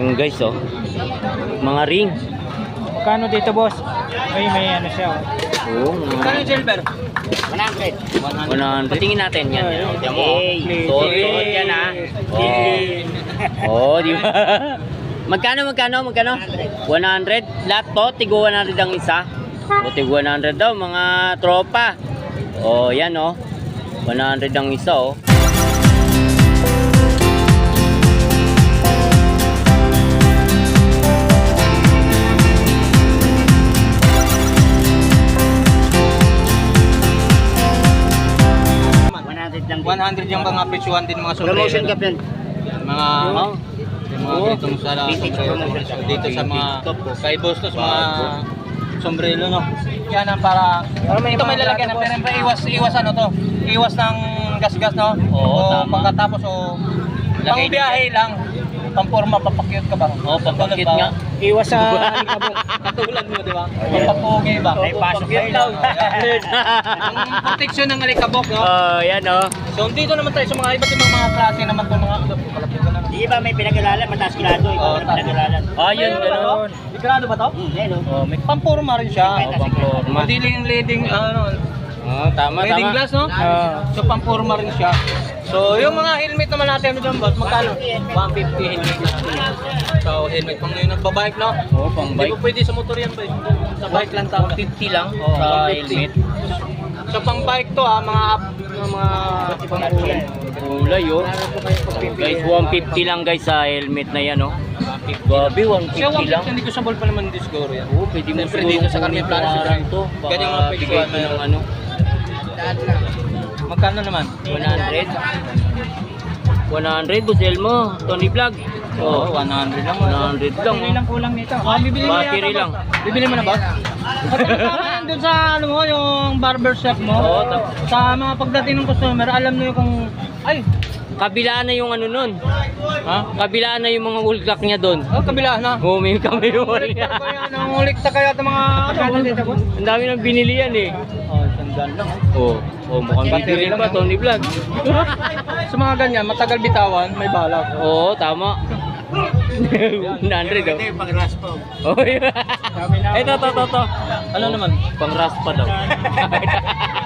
Yung guys, oh. Mga ring. Magkano dito, boss? Ay, may ano siya. oh. Oo, mga silver? 100. 100. Patingin natin yan. yan. oh. Tiyan mo. oh. Hey. Suot, suot yan, ha. Oh. oh, di ba? magkano, magkano, magkano? 100. Lahat to, tigo 100 ang isa. O, tigo 100 daw, mga tropa. Oh, yan, oh. 100 ang isa, oh. Yung mga presyuhan din mga sombrero. Promotion ka, friend. Mga, Oh. yung mga sa sombrero. Dito sa mga kay Bustos, mga sombrero, no? Yan ang para, ito may lalagyan na, pero iwas, iwas ano to, iwas ng gas-gas, no? Oo, o tama. pagkatapos, o pang biyahe lang, pamporma, papakyut ka ba? Oh, papakyut nga. Iwas sa alikabok. Katulad mo, di ba? Papapugi ba? May pasok kayo. lang. Ang proteksyon ng alikabok, no? oh, yan, oh. So dito naman tayo sa mga iba't ibang mga klase naman itong mga palapit ko na. Di ba may pinag-alalan, mataas kilado, iba Oo, oh, pinag-alalan. Ah, yun, ba to? ganun. Sigurado ba to? Hmm, ayun oh. Oh, may pampurma rin siya. Oh, pampurma. Hindi lang leading ano, Oh, tama, leading tama. glass no? So pampurma rin siya. So yung mga helmet naman natin ano dyan boss, magkano? 150 helmet natin. So helmet pang ngayon nagbabike no? Oh, pang Hindi bike. mo pwede sa motor yan ba? Sa bike lang tao. 50 lang Oo, sa 150. helmet. So pang bike to ah, mga mga pang kulay. Kulay, oh. Guys, 150 lang guys sa helmet na yan, oh. Grabe, Siya 150 lang. 150 hindi ko sa ball pa naman din siguro yan. Oo, pwede mo Siyempre, siguro dito sa Carmen Plaza, kunin to. Baka ganyan mga bigay picturean ko mo ng ano, Magkano naman? 100. 100, busel mo. Tony Vlog. Oo, Oh, 100 lang. 100 lang, oh. kulang nito. Ah, bibili mo Battery yata, lang. boss. Bibili mo na ba? Yan dun sa ano mo, yung barber shop mo. Oo. Sa mga pagdating ng customer, alam nyo kung ay, Kabilaan na yung ano nun. ha? Kabilaan na yung mga ulgak niya doon. Oh, kabila na. Oo, may kami Nangulik niya. na kaya, itong mga ano? Ang dami nang binili yan eh. Oh, sandan lang. Oo. Oh, mukhang lang, pa, oh. Tony Vlog. Sa mga ganyan, matagal bitawan, may balak. Oo, tama. 100 daw. Ito yung pag-raspo. Oh, yun. Ito, to, to, to. Ano naman? Pang raspa daw.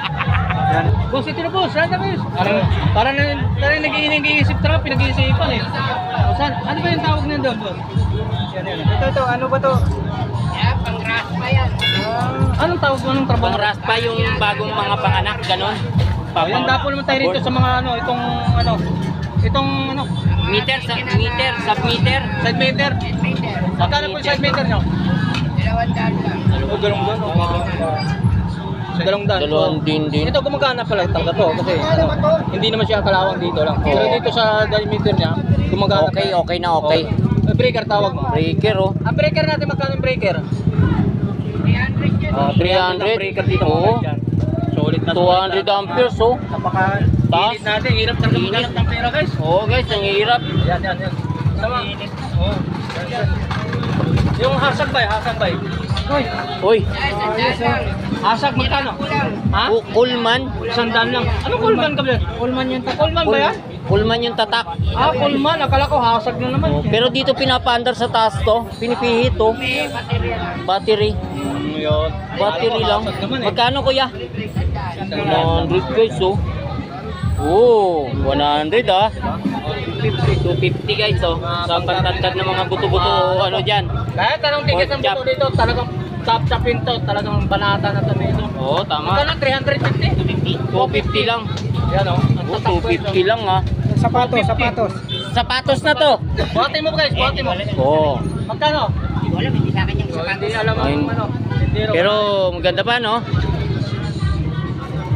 Yan. Boss, ito na boss. Saan ka boss? Parang, parang, parang nag-iisip trap, pinag-iisipan eh. O, saan? Ano ba yung tawag niyan doon, boss? Yan, yan. Ito, ito. Ano ba to? Ah, anong tawag mo? Anong trabaho? Pang raspa yung bagong mga panganak, ganon. Oh, yan dapo naman tayo rito sa mga ano, itong ano, itong ano, Meter, sa meter, sub meter. side meter. Magkano po yung side meter nyo? Oh, galong doon. Galong dan. Dalawang din din. Ito gumagana pala talaga to kasi ano, hindi naman siya kalawang dito lang. Pero dito sa diameter niya, gumagana. Okay, pa. okay na okay. Oh, breaker tawag mo. Breaker oh. Ang breaker natin magkano yung breaker? Ah, 300. ang breaker dito Oo. mga. Solid na 200 amperes oh. Napaka Taas. Init natin, hirap talaga Init. maghanap ng pera guys. Oo guys, ang hirap. Yan, yan, yan. Sama. Oo. Yan. Yung hasag bay, hasag bay. Hoy, Uy, hasag magkano? Ha? Ku- Kulman. Sandaan lang. Ano kulman ka ba? Kulman yung tatak. Kulman ba yan? Kulman yung tatak. Ah, kulman. Akala ko hasag na naman. Pero dito pinapaandar sa taas to. Pinipihit to. Battery. Yun? Battery lang. Magkano kuya? 100 guys oh. Oh, 100 ah. 250 guys oh. Sa pantantad ng mga buto-buto ano dyan. Kahit anong ticket ng buto dito, talagang tap-tapin to. Talagang banata na to nito. Oo, tama. Magkano? 350? 250 lang. Yan o. Oh, 250 lang ah. Sapatos, sapatos. Sapatos na to. Buhati mo guys, buhati mo. Oo. Magkano? Hindi ko alam, hindi sa akin yung So, sapatos. hindi alam ang ano. Pero maganda pa no?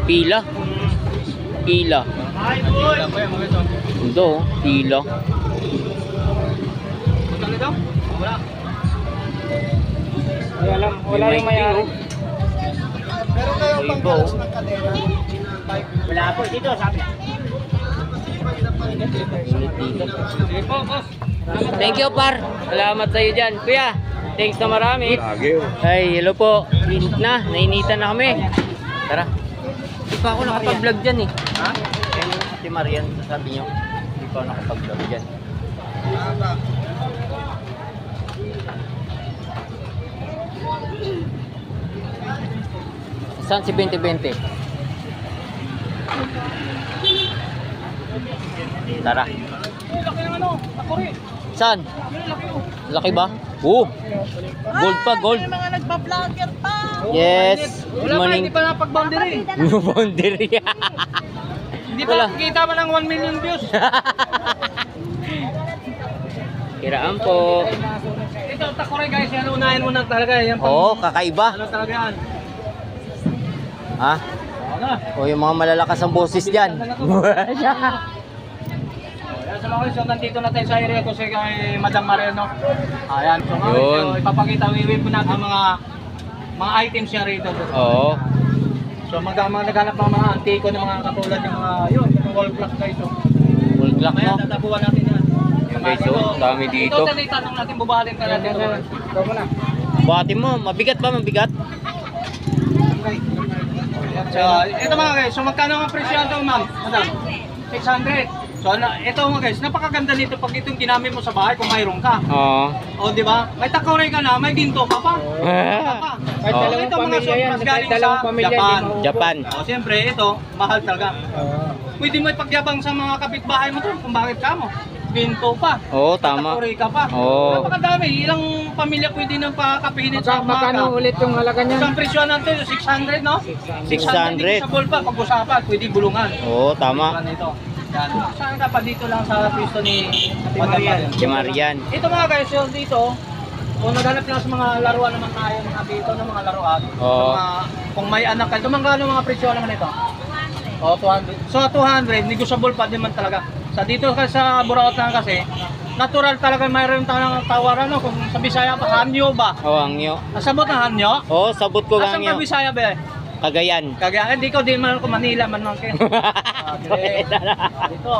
Pila. Pila. Mga ito. Ito, oh, pila. Magkano daw? Wala. Hindi alam, wala rin mayari. Pero kayo May iba oh. Wala po, dito sabi. Init dito. Sige po, boss. Thank you, par. Salamat sa iyo dyan. Kuya, thanks na marami. Ay, hello po. Init na. Nainitan na kami. Tara. Hindi pa ako nakapag-vlog dyan eh. Ha? Ayun, si Marian, sabi niyo. Hindi pa ako nakapag-vlog dyan. Saan si 2020? Tara. Laki ng ano, takuri. Saan? Laki ba? Oo. Gold pa, gold. mga nagpa-vlogger pa. Yes. Good Wala pa, morning. hindi pa napag-boundary. Boundary. Hindi pa kita mo ng 1 million views. Kiraan po. Ito, takore guys, yan unahin mo na talaga. Yan pang- Oo, kakaiba. Ano talaga yan? Ha? O yung mga malalakas ang boses dyan. Ayan, sa mga so nandito na tayo sa area ko si kay Madam Mariano. Ayan, so Yun. so, ipapakita, wiwin po natin mga mga items niya rito. Oo. So mag mga naghanap ng mga antiko ng mga katulad ng mga yun, yung wall clock guys. So. Full clock Ayan, no? tatapuan natin yan. guys, oh, dami dito. Ito, tanitanong natin, bubahalin ka natin. Ito mo na. Buhati mo, mabigat ba? Mabigat? So, ito mga guys, so magkano ang presyo ito ma'am? Madam? 600. So, na, ito mga guys, napakaganda nito pag itong ginamit mo sa bahay kung mayroon ka. Oo. O, di ba? May takore ka na, may ginto ka pa. Ka pa. Kahit O, dalawang ito mga sopas galing sa Japan. Japan. O, siyempre, ito, mahal talaga. Pwede mo ipagyabang sa mga kapitbahay mo to kung bakit ka mo. Ginto pa. Oo, tama. Takore ka pa. Oo. Napakadami. Ilang pamilya pwede nang pakapinit sa mga Magkano ulit yung halaga niya? Isang presyo natin, 600, no? 600. Sa ball pa, pag-usapan, pwede bulungan. Oo, tama. Ano ito? Yan. Saan ka pa dito lang sa pisto ni Ate Marian? Si Marian. Ito mga guys, yung dito, kung naghanap nyo sa mga laruan naman tayo, mga dito ng mga laruan, Oo. mga, kung may anak kayo, ito mga mga presyo naman ito? Oh, 200. So 200, negotiable pa din man talaga. Sa dito kasi sa Buraot lang kasi, natural talaga mayroon tayong tawaran no kung sa Bisaya pa hanyo ba? Oo, ang iyo. Nasabot na hanyo? Oo, sabot ko Asan ang ka iyo. Bisaya ba? Kagayan. Kaya hindi ko din man ako Manila man man kayo. Dire. Dito.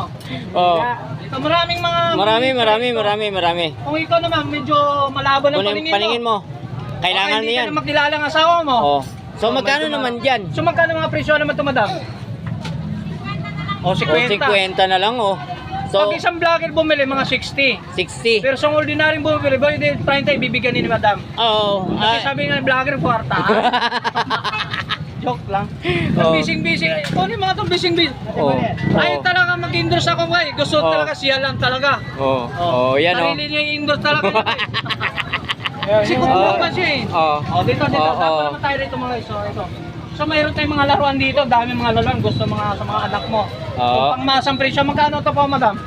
Oo. Dito maraming mga Marami, marami, marami, marami. Kung ikaw naman medyo malabo ng paningin, paningin mo. Kailangan okay, mo yan. Hindi ka na ng asawa mo. Oo. So, Oh, magkano naman ma- dyan? So magkano mga presyo naman ito, madam? O, O, 50. 50 na lang, oh. So, Pag isang vlogger bumili, mga 60. 60. Pero sa ordinaryong bumili, boy, di 30 ibibigyan ni madam. Oo. Kasi ah, sabi nga ng vlogger, kwarta. Joke lang. Oo. Bising-bising. Kunin mga itong bising-bising. Oo. Ayaw talaga mag-endorse ako ngayon. Gusto Oo. talaga siya lang talaga. Oo. Oh, yan, oh. Sarili niya i-endorse talaga. Kasi kung pa siya eh. Oo. Oh, dito, dito. Oo. Dapat naman tayo dito mga iso. Ito. So mayroon tayong mga laruan dito, dami mga laruan gusto mga sa mga anak mo. Oo. Kung pangmasang presyo, magkano to po, madam?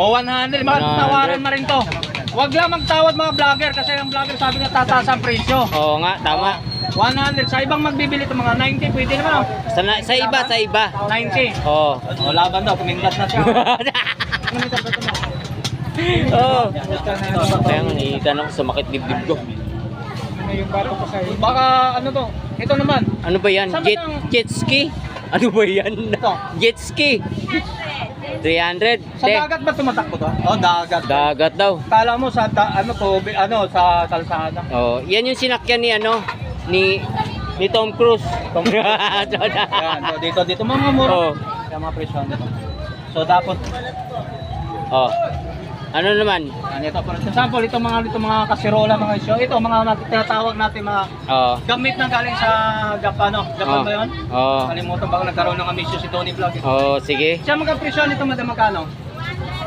O 100, mga 100. tawaran na rin to. Huwag lang magtawad mga vlogger kasi ang vlogger sabi nga tataas ang presyo. Oo nga, tama. 100. Sa ibang magbibili ito mga 90, pwede naman. oh. Sa, na- sa iba, sa iba. 90. Oo. O laban daw, kumindat na siya. Oo. Kaya nga, ako, sumakit dibdib ko. Baka ano to? Ito naman. Ano ba yan? Jet, ng- jet ski? Ano ba yan? Ito. Jet ski. 300. Sa Te, dagat ba tumatakbo to? Oh, dagat. dagat daw. Kala mo sa da, ano to, ano sa kalsada. Oh, yan yung sinakyan ni ano ni ni Tom Cruise. Tom Cruise. Yan, so dito dito mga mura. oh. Kaya mga presyo dito. So dapat Oh. Ano naman? ano ito for example ito mga ito mga kasirola mga isyo. Ito mga nat- tinatawag natin mga Oh. gamit na galing sa Japan no. Japan Oh. ba 'yon? Oh. Kalimutan baka nagkaroon ng amisyo si Tony Vlog. eh. Oh, sige. Siya mga presyo nito madam magkano?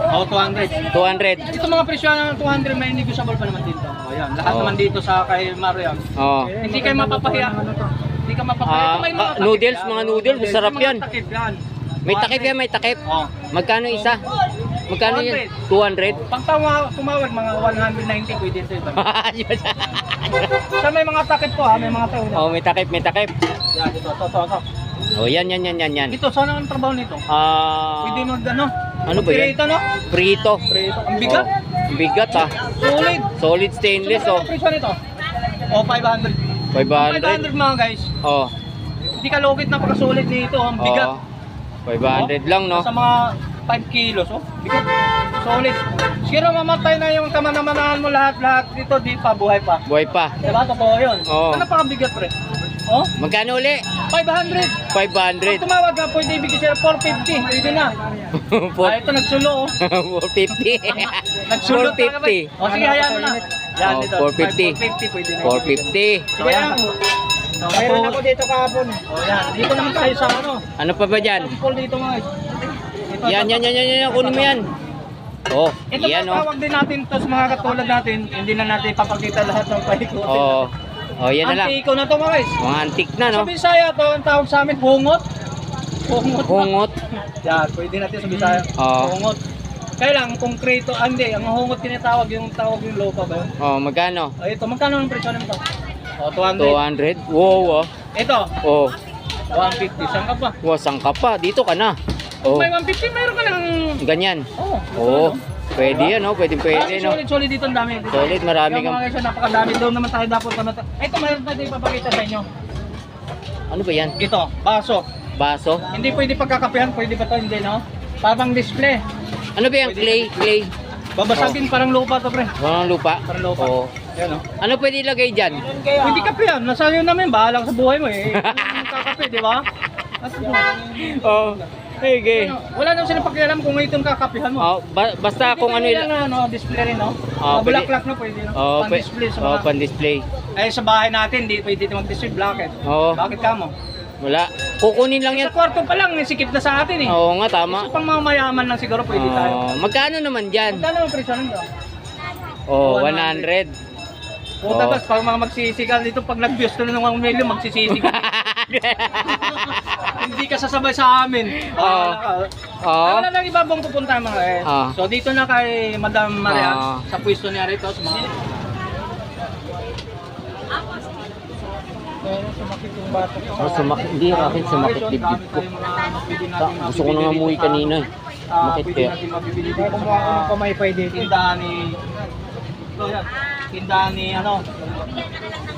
Oh, 200. 200. Ito mga presyo ng 200 may negotiable pa naman dito. Oh, yan. Lahat Oh. naman dito sa kay Mario yan. Oh. Hindi kayo mapapahiya. Hindi ka mapapahiya. Ah, Ito may mga ah, takip noodles, yan. mga noodles, masarap May mga yan. takip yan. May takip yan, may takip. Oh. Magkano isa? Magkano yan? 200. Pag tawa, tumawag mga 190 pwede sa iba. Sa may mga takip po ha, may mga tayo. oh, may takip, may takip. Yan, ito, ito, ito, ito. Oh, yan, yan, yan, yan, yan. Ito, sana ang trabaho nito? Ah, Pwede mag ano? Ano ba yan? Pirito, no? prito. Pirito. Ang bigat. Oh, bigat ah. Solid. Solid stainless Sino oh. ang presyo nito? O, 500. 500. 500 mga guys. Oh. Hindi ka lukit na pagkasulit dito. Ang bigat. Oh. 500 lang no. Sa mga 5 kilos, oh. Bigat. Solid. Siguro mamatay na yung kamanamanahan mo lahat-lahat dito, di pa, buhay pa. Buhay pa. Diba? Totoo yun. Oo. Ano pa bigat, pre? Oh? Magkano uli? 500. Pag 500. tumawag ka, pwede ibigay sila 450. Pwede na. Ah, ito nagsulo, oh. 450. Nagsulo talaga, pre. 450. O, sige, hayaan mo na. Yan, Oh, dito. 450. 450 pwede na. 450. Sige, yan. So, Mayroon ako dito kahapon. Oh, yan. Dito naman tayo sa ano. Ano pa ba dyan? Sample dito mga. Ito, Yan, yan, yan, yan, yan. Kunin mo yan. Oh, Ito yan oh. tawag din natin to sa mga katulad natin. Hindi na natin papakita lahat ng paikutin. Oh. Oh, yan na lang. Antiko na to mga guys. Mga antik na, no? Sa Bisaya to, ang tawag sa amin, hungot. Hungot. Hungot. Yan, pwede natin sa Bisaya. Oo. Hungot. Kaya lang, konkreto, ah, hindi, ang hungot tinatawag, yung tawag yung lopa ba yun? Oh, magkano? Oh, ito, magkano ang presyo nito? Oh, 200. 200? Wow, oh. Ito, Oh, 150. Saan ka pa? wasang ka pa. Dito ka na. Oh, May 150, mayroon ka ng... ganyan. Oh, Oh, pwede yan, no? Pwede, pwede, no? Solid, solid dito ang dami. Dito. Solid, marami Yung kang... mga guys, napakadami. Doon naman tayo dapat naman. Ito, mayroon tayo ipapakita sa inyo. Ano ba yan? Ito, baso. Baso? Hindi pwede pagkakapihan, pwede ba to? Hindi, no? Parang display. Ano ba yan? Clay? Clay? Babasagin parang lupa to, pre. Walang lupa? Parang lupa. Oh. Yan, no? Ano pwede ilagay dyan? Pwede kapihan. Nasa iyo namin. Bahala sa buhay mo, eh. Kakape, di ba? At, Oh, sige. ano, wala naman silang pakialam kung itong kakapihan mo. Oh, ba- basta kung ano Pwede ila... na, ano, display rin, no? Ah, Ah, bulaklak na pwede, no? Oh, Pan-display sa oh, mga... pan-display. Eh, sa bahay natin, di pwede dito mag-display blanket. Oo. Bakit ka mo? Wala. Kukunin lang yan. Sa kwarto pa lang, sikip na sa atin, eh. Oo nga, tama. Sa pang mga mayaman lang siguro pwede tayo. Oh, magkano naman dyan? Magkano ang presyo nito? Oh, 100. 100. Puta Oh. pag mga magsisigal dito, pag nag-views to ng 1 million, magsisisi ka. Hindi ka sasabay sa amin. Oo. Ah, Oh. Wala lang iba bang pupunta mga eh. Ah. So dito na kay Madam Maria Ah. sa pwesto niya rito sa mga. Oh, sumakit. Hindi, akin sumakit dibdib ko. Ta, gusto ko na nga umuwi kanina eh. Sumakit kaya. Kumuha ko ng pamaypay dito. Tindahan ni... Tindahan ni ano...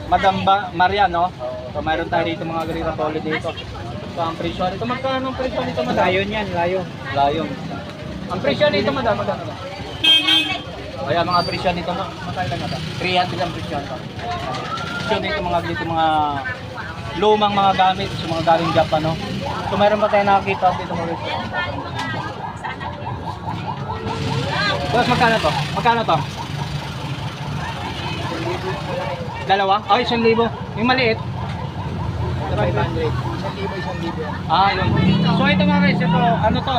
Madam ba Maria, no? So mayroon tayo dito mga gari-rapoli dito. So ang presyo nito, magkano ang presyo nito, madam? Layon yan, layon. Layon. Ang presyo nito, madam, magkano? Kaya mga presyo nito, ma- magkano madam? 300 ang presyo nito. Presyo nito mga dito mga lumang mga gamit, so mga galing Japan, no? So mayroon ba tayo nakakita dito mga presyo? Boss, magkano to? Magkano to? Dalawa? Ay, isang libo. Yung maliit. 500. Ah, yun. So ito mga guys, ito, ano to?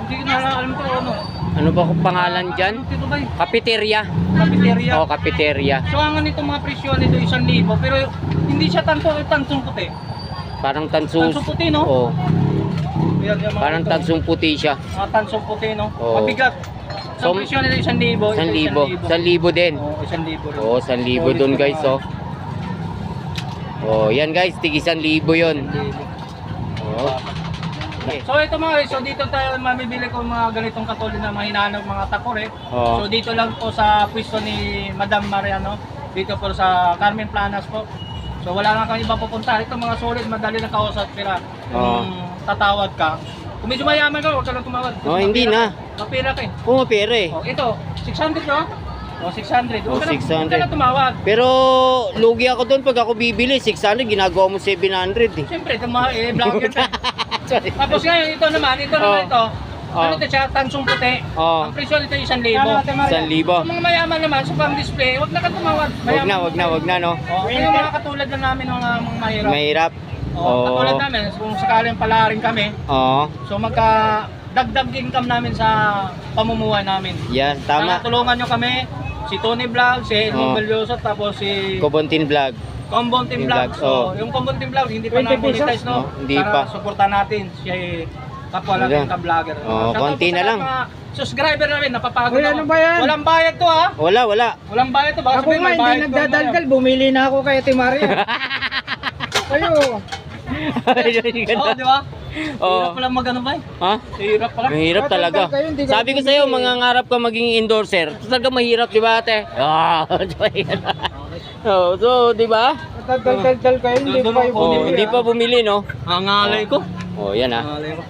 Hindi ko na alam to, ano? Ano ba kung pangalan dyan? Ito ba yung Cafeteria. cafeteria? Oh, cafeteria. So ang ganito mga presyo nito, isang libo, pero hindi siya tanto, tansong puti. Parang tansus. Tansong puti, no? Oh, Yan, mga parang ito. tansong puti siya. Mga tansong puti, no? Oo. Mabigat. So, So, ang presyo nito, isang libo. ito, San libo. San libo din. Oo, isang libo. rin. Oh, san libo Solid dun na guys, oh. Oh, yan guys, tig isang libo yun. Oh. Okay. So ito mga guys, so dito tayo mamibili ko mga ganitong katulad na mga hinahanap mga takore. Oo. So dito lang po sa pwesto ni Madam Mariano, dito po sa Carmen Planas po. So wala lang kang iba pupunta. Ito mga solid, madali na kausap. Oo. Kung tatawad ka. Kung medyo mayaman ka, huwag ka lang tumawad. Oh, hindi na. Mapira ka eh. Pumapera eh. Oh, ito, 600 no? Oh, 600. Oh, Huwag ka lang- 600. Huwag ka lang tumawad. Pero lugi ako doon pag ako bibili, 600, ginagawa mo 700 eh. Siyempre, ito mga eh, vlogger. Sorry. Tapos ngayon, ito naman, ito naman Oh. ito. Oh. Ano ito siya? Tansong puti. Oh. Ang presyo nito isang libo. Isang libo. Sa mga mayaman naman, sa pang display, wag na ka tumawad. Wag na, wag na, wag na no. Oh, yung mga katulad lang namin mga, mga mahirap. Mahirap. Oh, katulad Oh. namin, kung sakaling pala rin kami, Oo. so magka dagdag income namin sa pamumuhay namin. Yan, Sana tama. tulungan nyo kami, si Tony Vlog, si Oh. Edmond Belyoso, tapos si Kobontin vlog. Team Vlog. So, oh. yung Combon Team Vlog, hindi pa 20 na-monetize, Oh, no? hindi Para pa. supportan natin si kapwa natin Wala. ka vlogger. Oh, konti na lang. mga subscriber namin, napapagod Uy, ako. ano ba yan? Walang bayad to ha. Wala, wala. Walang bayad to. Baka Ako nga, may hindi nagdadaldal. Bumili na ako kay Ate Maria. Kayo. Oo, di ba? Oo. Hirap pala mag ano ba eh? Ha? Hirap pala. Mahirap talaga. kayo, Sabi ko sa'yo, bumili. mga ngarap ka maging endorser. Talaga mahirap, di ba ate? Ah, oh, so, di ba? Nagdadaldal kayo, hindi pa kayo Oh, bumili. hindi pa bumili, no? Ang alay ko. Oh, yan ah. Ang alay ko.